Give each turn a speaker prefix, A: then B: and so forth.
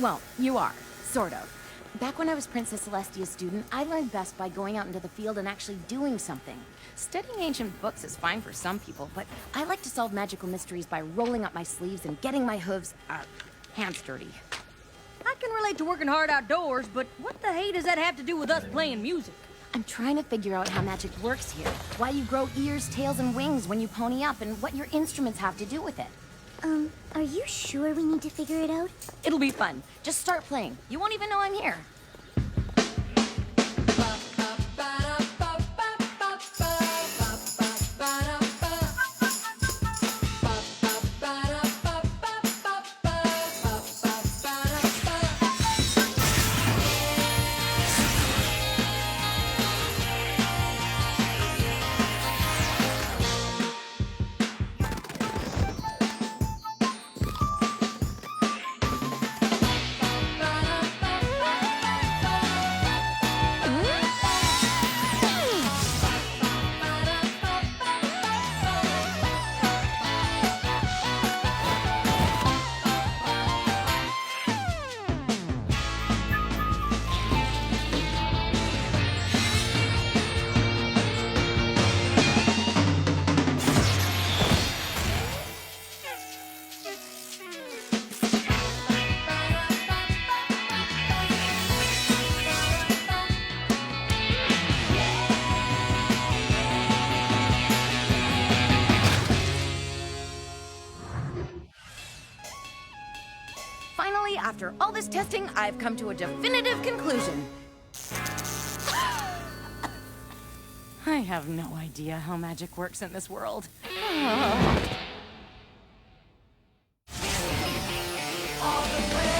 A: Well, you are, sort of. Back when I was Princess Celestia's student, I learned best by going out into the field and actually doing something. Studying ancient books is fine for some people, but I like to solve magical mysteries by rolling up my sleeves and getting my hooves, uh, hands dirty.
B: I can relate to working hard outdoors, but what the hey does that have to do with us playing music?
A: I'm trying to figure out how magic works here. Why you grow ears, tails, and wings when you pony up, and what your instruments have to do with it.
C: Um, are you sure we need to figure it out?
A: It'll be fun. Just start playing. You won't even know I'm here. Finally, after all this testing, I've come to a definitive conclusion. I have no idea how magic works in this world.
D: All the way